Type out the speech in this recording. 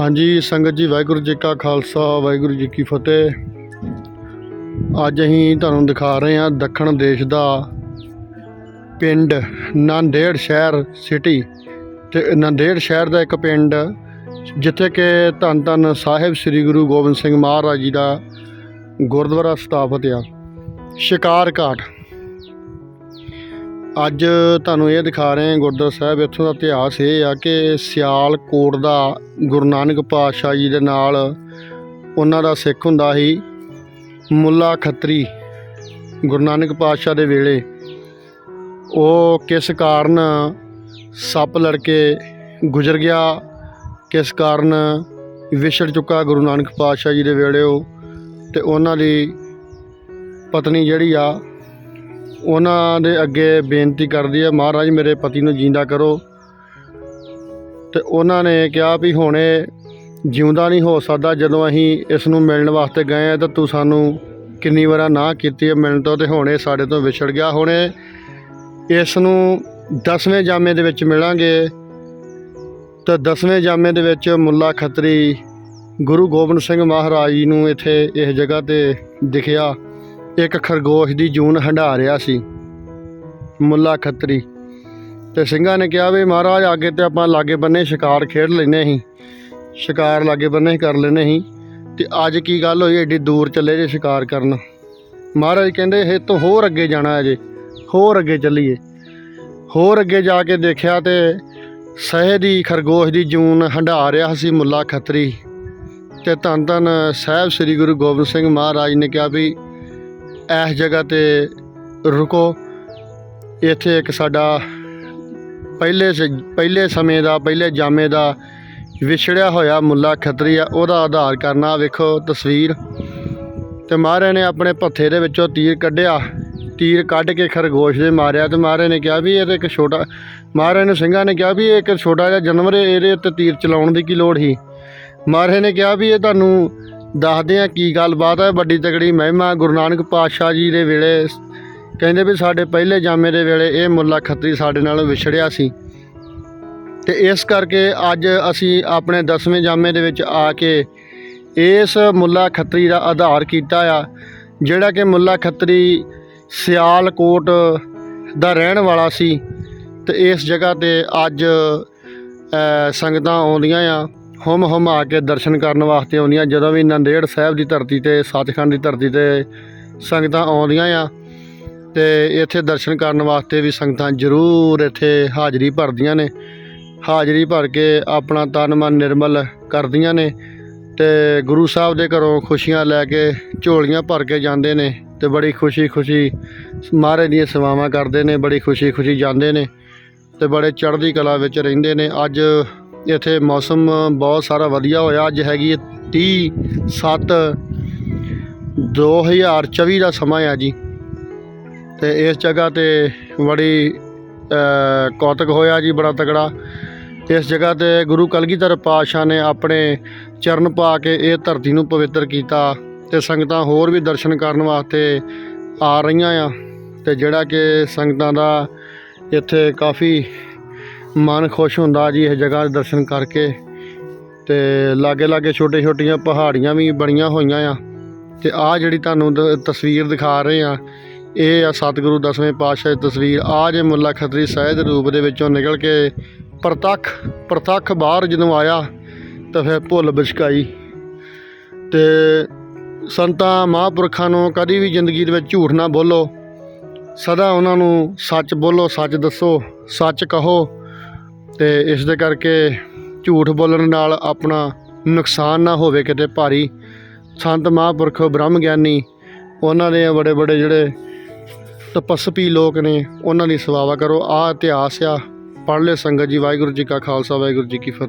ਹਾਂਜੀ, ਸੰਗਤ ਜੀ, ਵਾਹਿਗੁਰੂ ਜੀ ਕਾ ਖਾਲਸਾ, ਵਾਹਿਗੁਰੂ ਜੀ ਕੀ ਫਤਿਹ। ਅੱਜ ਅਸੀਂ ਤੁਹਾਨੂੰ ਦਿਖਾ ਰਹੇ ਹਾਂ ਦੱਖਣ ਦੇਸ਼ ਦਾ ਪਿੰਡ ਨਾਂਦੇੜ ਸ਼ਹਿਰ ਸਿਟੀ ਤੇ ਨਾਂਦੇੜ ਸ਼ਹਿਰ ਦਾ ਇੱਕ ਪਿੰਡ, ਜਿੱਥੇ ਕਿ ਧੰਨ ਧੰਨ ਸਾਹਿਬ ਸ੍ਰੀ ਗੁਰੂ ਗੋਬਿੰਦ ਸਿੰਘ ਮਹਾਰਾਜ ਜੀ ਦਾ ਗੁਰਦੁਆਰਾ ਸਥਾਪਿਤ ਆ। ਸ਼ਿਕਾਰ ਘਾਟ। ਅੱਜ ਤੁਹਾਨੂੰ ਇਹ ਦਿਖਾ ਰਹੇ ਹਾਂ ਗੁਰਦੁਆਰਾ ਸਾਹਿਬ, ਇੱਥੋਂ ਦਾ ਇਤਿਹਾਸ ਇਹ ਆ ਕਿ ਸਿਆਲ ਕੋਟ ਦਾ ਗੁਰੂ ਨਾਨਕ ਪਾਤਸ਼ਾਹ ਜੀ ਦੇ ਨਾਲ ਉਹਨਾਂ ਦਾ ਸਿੱਖ ਹੁੰਦਾ ਸੀ, ਮੁੱਲਾ ਖੱਤਰੀ, ਗੁਰੂ ਨਾਨਕ ਪਾਤਸ਼ਾਹ ਦੇ ਵੇਲੇ। ਉਹ ਕਿਸ ਕਾਰਨ ਸੱਪ ਲੜ ਕੇ ਗੁਜ਼ਰ ਗਿਆ, ਕਿਸ ਕਾਰਨ ਵਿਛੜ ਚੁੱਕਾ ਗੁਰੂ ਨਾਨਕ ਪਾਤਸ਼ਾਹ ਜੀ ਦੇ ਵੇਲੇ ਉਹ, ਤੇ ਉਹਨਾਂ ਦੀ ਪਤਨੀ ਜਿਹੜੀ ਆ ਉਹਨਾਂ ਦੇ ਅੱਗੇ ਬੇਨਤੀ ਕਰਦੀ ਹੈ, ਮਹਾਰਾਜ ਮੇਰੇ ਪਤੀ ਨੂੰ ਜਿੰਦਾ ਕਰੋ। ਤੇ ਉਹਨਾਂ ਨੇ ਕਿਹਾ ਵੀ ਹੁਣੇ ਜਿਉਂਦਾ ਨਹੀਂ ਹੋ ਸਕਦਾ, ਜਦੋਂ ਅਸੀਂ ਇਸ ਨੂੰ ਮਿਲਣ ਵਾਸਤੇ ਗਏ ਆ ਤਾਂ ਤੂੰ ਸਾਨੂੰ ਕਿੰਨੀ ਵਾਰ ਨਾ ਕੀਤੀ ਹੈ ਮਿਲਣ ਤੋਂ, ਤੇ ਇਹ ਸਾਡੇ ਤੋਂ ਵਿਛੜ ਗਿਆ। ਹੁਣੇ ਇਸ ਨੂੰ 10ਵੇਂ ਜਾਮੇ ਦੇ ਵਿੱਚ ਮਿਲਾਂਗੇ। ਤਾਂ 10ਵੇਂ ਜਾਮੇ ਦੇ ਵਿੱਚ ਮੁੱਲਾ ਖੱਤਰੀ ਗੁਰੂ ਗੋਬਿੰਦ ਸਿੰਘ ਮਹਾਰਾਜ ਜੀ ਨੂੰ ਇੱਥੇ ਇਸ ਜਗ੍ਹਾ ਤੇ ਦਿਖਿਆ। ਇੱਕ ਖਰਗੋਸ਼ ਦੀ ਜੂਨ ਹੰਢਾ ਰਿਹਾ ਸੀ, ਮੁੱਲਾ ਖੱਤਰੀ। ਤੇ ਸਿੰਘਾਂ ਨੇ ਕਿਹਾ ਵੀ ਮਹਾਰਾਜ, ਅੱਗੇ ਤੇ ਆਪਾਂ ਲਾਗੇ ਬੰਨੇ ਸ਼ਿਕਾਰ ਖੇਡ ਲੈਨੇ ਸੀ, ਸ਼ਿਕਾਰ ਲਾਗੇ ਬੰਨੇ ਕਰ ਲੈਨੇ ਸੀ, ਤੇ ਅੱਜ ਕੀ ਗੱਲ ਹੋਈ, ਏਡੀ ਦੂਰ ਚੱਲੇ ਜੇ ਸ਼ਿਕਾਰ ਕਰਨ। ਮਹਾਰਾਜ ਕਹਿੰਦੇ ਇਹ ਤੋਂ ਹੋਰ ਅੱਗੇ ਜਾਣਾ ਹੈ ਜੇ, ਹੋਰ ਅੱਗੇ ਚੱਲੀਏ। ਹੋਰ ਅੱਗੇ ਜਾ ਕੇ ਦੇਖਿਆ ਤੇ ਸਹਿ ਦੀ ਖਰਗੋਸ਼ ਦੀ ਜੂਨ ਹੰਢਾ ਰਿਹਾ ਸੀ ਮੁੱਲਾ ਖੱਤਰੀ। ਤੇ ਧੰਨ ਧੰਨ ਸਾਹਿਬ ਸ੍ਰੀ ਗੁਰੂ ਗੋਬਿੰਦ ਸਿੰਘ ਮਹਾਰਾਜ ਨੇ ਕਿਹਾ ਵੀ ਇਸ ਜਗ੍ਹਾ ਤੇ ਰੁਕੋ। ਇੱਥੇ ਇੱਕ ਸਾਡਾ ਪਹਿਲੇ ਸ ਪਹਿਲੇ ਸਮੇਂ ਦਾ ਪਹਿਲੇ ਜਾਮੇ ਦਾ ਵਿਛੜਿਆ ਹੋਇਆ ਮੁੱਲਾ ਖੱਤਰੀ ਆ ਉਹਦਾ ਆਧਾਰ ਕਰਨਾ ਵੇਖੋ ਤਸਵੀਰ। ਤੇ ਮਹਾਰਾਜ ਨੇ ਆਪਣੇ ਪੱਥੇ ਦੇ ਵਿੱਚੋਂ ਤੀਰ ਕੱਢਿਆ। ਤੀਰ ਕੱਢ ਕੇ ਖਰਗੋਸ਼ ਦੇ ਮਾਰਿਆ ਤੇ ਮਹਾਰਾਜ ਨੇ ਕਿਹਾ ਵੀ ਇਹ ਤੇ ਇੱਕ ਛੋਟਾ ਮਹਾਰਾਜ ਨੇ ਸਿੰਘਾਂ ਨੇ ਕਿਹਾ ਵੀ ਇਹ ਇੱਕ ਛੋਟਾ ਜਿਹਾ ਜਾਨਵਰ ਹੈ, ਇਹਦੇ ਉੱਤੇ ਤੀਰ ਚਲਾਉਣ ਦੀ ਕੀ ਲੋੜ ਸੀ? ਮਹਾਰਾਜ ਨੇ ਕਿਹਾ ਵੀ ਇਹ ਤੁਹਾਨੂੰ ਦੱਸਦੇ ਆ ਕੀ ਗੱਲਬਾਤ ਹੈ ਵੱਡੀ ਤਕੜੀ ਮਹਿਮਾ ਗੁਰੂ ਨਾਨਕ ਪਾਤਸ਼ਾਹ ਜੀ ਦੇ ਵੇਲੇ ਕਹਿੰਦੇ ਵੀ ਸਾਡੇ ਪਹਿਲੇ ਜਾਮੇ ਦੇ ਵੇਲੇ ਇਹ ਮੁੱਲਾ ਖੱਤਰੀ ਸਾਡੇ ਨਾਲ ਵਿਛੜਿਆ ਸੀ। ਤੇ ਇਸ ਕਰਕੇ ਅੱਜ ਅਸੀਂ ਆਪਣੇ 10ਵੇਂ ਜਾਮੇ ਦੇ ਵਿੱਚ ਆ ਕੇ ਇਸ ਮੁੱਲਾ ਖੱਤਰੀ ਦਾ ਆਧਾਰ ਕੀਤਾ ਆ, ਜਿਹੜਾ ਕਿ ਮੁੱਲਾ ਖੱਤਰੀ ਸਿਆਲਕੋਟ ਦਾ ਰਹਿਣ ਵਾਲਾ ਸੀ। ਤੇ ਇਸ ਜਗ੍ਹਾ ਤੇ ਅੱਜ ਸੰਗਤਾਂ ਆਉਂਦੀਆਂ ਆ। ਹੁਮ ਹੁਮ ਆ ਕੇ ਦਰਸ਼ਨ ਕਰਨ ਵਾਸਤੇ ਆਉਂਦੀਆਂ। ਜਦੋਂ ਵੀ ਨੰਦੇੜ ਸਾਹਿਬ ਦੀ ਧਰਤੀ ਤੇ, ਸੱਚਖੰਡ ਦੀ ਧਰਤੀ ਤੇ ਸੰਗਤਾਂ ਆਉਂਦੀਆਂ ਆ ਤੇ ਇੱਥੇ ਦਰਸ਼ਨ ਕਰਨ ਵਾਸਤੇ ਵੀ ਸੰਗਤਾਂ ਜ਼ਰੂਰ ਇੱਥੇ ਹਾਜ਼ਰੀ ਭਰਦੀਆਂ ਨੇ। ਹਾਜ਼ਰੀ ਭਰ ਕੇ ਆਪਣਾ ਤਨ ਮਨ ਨਿਰਮਲ ਕਰਦੀਆਂ ਨੇ ਤੇ ਗੁਰੂ ਸਾਹਿਬ ਦੇ ਘਰੋਂ ਖੁਸ਼ੀਆਂ ਲੈ ਕੇ ਝੋਲੀਆਂ ਭਰ ਕੇ ਜਾਂਦੇ ਨੇ ਤੇ ਬੜੀ ਖੁਸ਼ੀ ਖੁਸ਼ੀ ਮਹਾਰਾਜ ਦੀਆਂ ਸੇਵਾਵਾਂ ਕਰਦੇ ਨੇ, ਬੜੀ ਖੁਸ਼ੀ ਖੁਸ਼ੀ ਜਾਂਦੇ ਨੇ ਤੇ ਬੜੇ ਚੜ੍ਹਦੀ ਕਲਾ ਵਿੱਚ ਰਹਿੰਦੇ ਨੇ। ਅੱਜ ਇੱਥੇ ਮੌਸਮ ਬਹੁਤ ਸਾਰਾ ਵਧੀਆ ਹੋਇਆ। ਅੱਜ ਹੈਗੀ ਹੈ 30 7 2024 ਦਾ ਸਮਾਂ ਆ ਜੀ। ਤੇ ਇਸ ਜਗ੍ਹਾ ਤੇ ਬੜੀ ਕੌਤਕ ਹੋਇਆ ਜੀ, ਬੜਾ ਤਗੜਾ ਇਸ ਜਗ੍ਹਾ ਤੇ ਗੁਰੂ ਕਲਗੀਧਰ ਪਾਤਸ਼ਾਹ ਨੇ ਆਪਣੇ ਚਰਨ ਪਾ ਕੇ ਇਹ ਧਰਤੀ ਨੂੰ ਪਵਿੱਤਰ ਕੀਤਾ ਤੇ ਸੰਗਤਾਂ ਹੋਰ ਵੀ ਦਰਸ਼ਨ ਕਰਨ ਵਾਸਤੇ ਆ ਰਹੀਆਂ ਆ। ਤੇ ਜਿਹੜਾ ਕਿ ਸੰਗਤਾਂ ਦਾ ਇੱਥੇ ਕਾਫੀ ਮਨ ਖੁਸ਼ ਹੁੰਦਾ ਜੀ ਇਹ ਜਗ੍ਹਾ ਦੇ ਦਰਸ਼ਨ ਕਰਕੇ। ਤੇ ਲਾਗੇ ਲਾਗੇ ਛੋਟੇ ਛੋਟੀਆਂ ਪਹਾੜੀਆਂ ਵੀ ਬਣੀਆਂ ਹੋਈਆਂ ਆ। ਤੇ ਆਹ ਜਿਹੜੀ ਤੁਹਾਨੂੰ ਦ- ਤਸਵੀਰ ਦਿਖਾ ਰਹੇ ਆ, ਇਹ ਆ ਸਤਿਗੁਰੂ ਦਸਵੇਂ ਪਾਤਸ਼ਾਹ ਦੀ ਤਸਵੀਰ। ਆ ਜੇ ਮੁੱਲਾ ਖਤਰੀ ਸਾਹਿਬ ਦੇ ਰੂਪ ਦੇ ਵਿੱਚੋਂ ਨਿਕਲ ਕੇ ਪ੍ਰਤੱਖ ਪ੍ਰਤੱਖ ਬਾਹਰ ਜਦੋਂ ਆਇਆ, ਤਾਂ ਫਿਰ ਭੁੱਲ ਬਿਸ਼ਕਾਈ ਤੇ ਸੰਤਾਂ, ਮਹਾਂਪੁਰਖਾਂ ਨੂੰ ਕਦੀ ਵੀ ਜ਼ਿੰਦਗੀ ਦੇ ਵਿੱਚ ਝੂਠ ਨਾ ਬੋਲੋ। ਸਦਾ ਉਹਨਾਂ ਨੂੰ ਸੱਚ ਬੋਲੋ, ਸੱਚ ਦੱਸੋ, ਸੱਚ ਕਹੋ। ਤੇ ਇਸ ਦੇ ਕਰਕੇ ਝੂਠ ਬੋਲਣ ਨਾਲ ਆਪਣਾ ਨੁਕਸਾਨ ਨਾ ਹੋਵੇ ਕਿਤੇ ਭਾਰੀ। ਸੰਤ ਮਹਾਂਪੁਰਖ ਬ੍ਰਹਮ ਗਿਆਨੀ ਉਹਨਾਂ ਦੇ ਬੜੇ ਬੜੇ ਜਿਹੜੇ ਤਪਸਪੀ ਲੋਕ ਨੇ, ਉਹਨਾਂ ਦੀ ਸਵਾਵਾ ਕਰੋ। ਆਹ ਇਤਿਹਾਸ ਆ। ਪੜ੍ਹ ਲਿਓ ਸੰਗਤ ਜੀ, ਵਾਹਿਗੁਰੂ ਜੀ ਕਾ ਖਾਲਸਾ, ਵਾਹਿਗੁਰੂ ਜੀ ਕੀ ਫਤਿਹ।